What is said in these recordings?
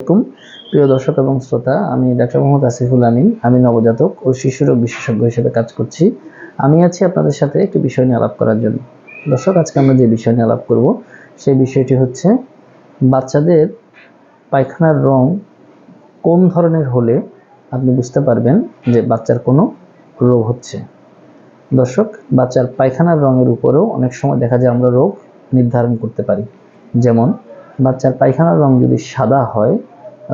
আলাইকুম। প্রিয় দর্শক এবং শ্রোতা, আমি ডাক্তার মোহাম্মদ আসিফুল আমিন, আমি নবজাতক ও শিশুরোগ বিশেষজ্ঞ হিসেবে কাজ করছি। আমি আছি আপনাদের সাথে একটি বিষয় নিয়ে আলাপ করার জন্য। দর্শক, আজকে আমরা যে বিষয় নিয়ে আলাপ করব, সেই বিষয়টি হচ্ছে বাচ্চাদের পায়খানার রং কোন ধরনের হলে আপনি বুঝতে পারবেন যে বাচ্চার কোনো রোগ হচ্ছে। দর্শক, বাচ্চার পায়খানার রঙের উপরেও অনেক সময় দেখা যায় আমরা রোগ নির্ধারণ করতে পারি। যেমন বাচ্চার পায়খানার রং যদি সাদা হয়,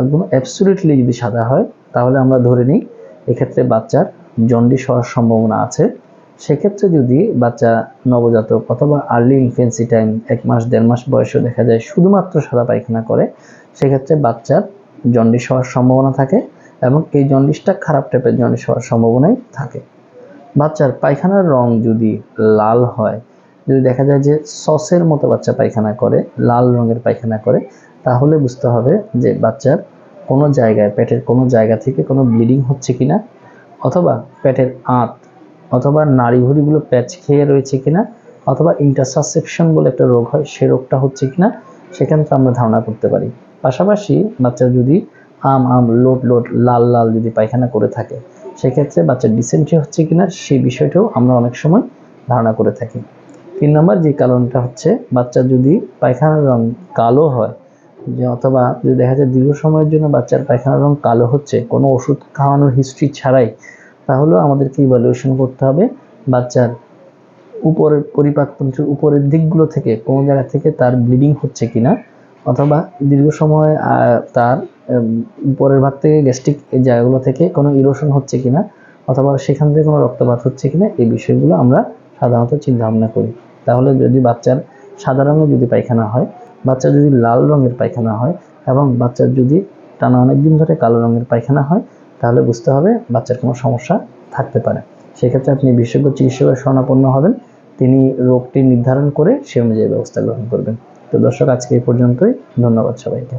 একদম অ্যাবসুলিটলি যদি সাদা হয়, তাহলে আমরা ধরে নিই এক্ষেত্রে বাচ্চার জন্ডিস হওয়ার সম্ভাবনা আছে। সেক্ষেত্রে যদি বাচ্চা নবজাতক অথবা আর্লি ইনফেন্সি টাইম এক মাস, দেড় মাস বয়সেও দেখা যায় শুধুমাত্র সাদা পায়খানা করে, সেক্ষেত্রে বাচ্চার জন্ডিস হওয়ার সম্ভাবনা থাকে এবং এই জন্ডিসটা খারাপ টাইপের জন্ডিস হওয়ার সম্ভাবনাই থাকে। বাচ্চার পায়খানার রং যদি লাল হয় যদি দেখা যায় যে সসের মতো বাচ্চা পায়খানা করে, লাল রঙের পায়খানা করে, তাহলে বুঝতে হবে যে বাচ্চার কোনো জায়গায়, পেটের কোনো জায়গা থেকে কোনো ব্লিডিং হচ্ছে কিনা অথবা পেটের আঁত অথবা নাড়িভুড়িগুলো প্যাচ খেয়ে রয়েছে কিনা অথবা ইন্টারসাসেপশন বলে একটা রোগ হয়, সে রোগটা হচ্ছে কিনা সেখান থেকে আমরা ধারণা করতে পারি। পাশাপাশি বাচ্চা যদি আম আম, লোট লোট, লাল লাল যদি পায়খানা করে থাকে, সেক্ষেত্রে বাচ্চার ডিসেন্ট্রি হচ্ছে কিনা সেই বিষয়টাও আমরা অনেক সময় ধারণা করে থাকি। তিন নম্বর যে কারণটা হচ্ছে, বাচ্চা যদি পায়খানার রং কালো হয়, যে অথবা যদি দেখা যায় দীর্ঘ সময়ের জন্য বাচ্চার পায়খানার রং কালো হচ্ছে, কোনো ওষুধ খাওয়ানোর হিস্ট্রি ছাড়াই, তাহলেও আমাদেরকে ইভ্যালুয়েশন করতে হবে। বাচ্চার উপরের পরিপাকতন্ত্রের উপরের দিকগুলো থেকে, কোনো জায়গা থেকে তার ব্লিডিং হচ্ছে কিনা, অথবা দীর্ঘ সময় তার উপরের ভাগ থেকে গ্যাস্ট্রিক জায়গাগুলো থেকে কোনো ইরোশন হচ্ছে কিনা, অথবা সেখান থেকে কোনো রক্তপাত হচ্ছে কিনা, এই বিষয়গুলো আমরা সাধারণত চিন্তা ভাবনা করি। তাহলে যদি বাচ্চার সাদা রঙের যদি পায়খানা হয় বাচ্চার যদি লাল রঙের পায়খানা হয় এবং বাচ্চার যদি টানা অনেক দিন ধরে কালো রঙের পায়খানা হয়, তাহলে বুঝতে হবে বাচ্চার কোনো সমস্যা থাকতে পারে। সেক্ষেত্রে আপনি বিশেষজ্ঞ চিকিৎসকের শরণাপন্ন হবেন। তিনি রোগটি নির্ধারণ করে সে অনুযায়ী ব্যবস্থা গ্রহণ করবেন। তো দর্শক, আজকে এই পর্যন্তই। ধন্যবাদ সবাইকে।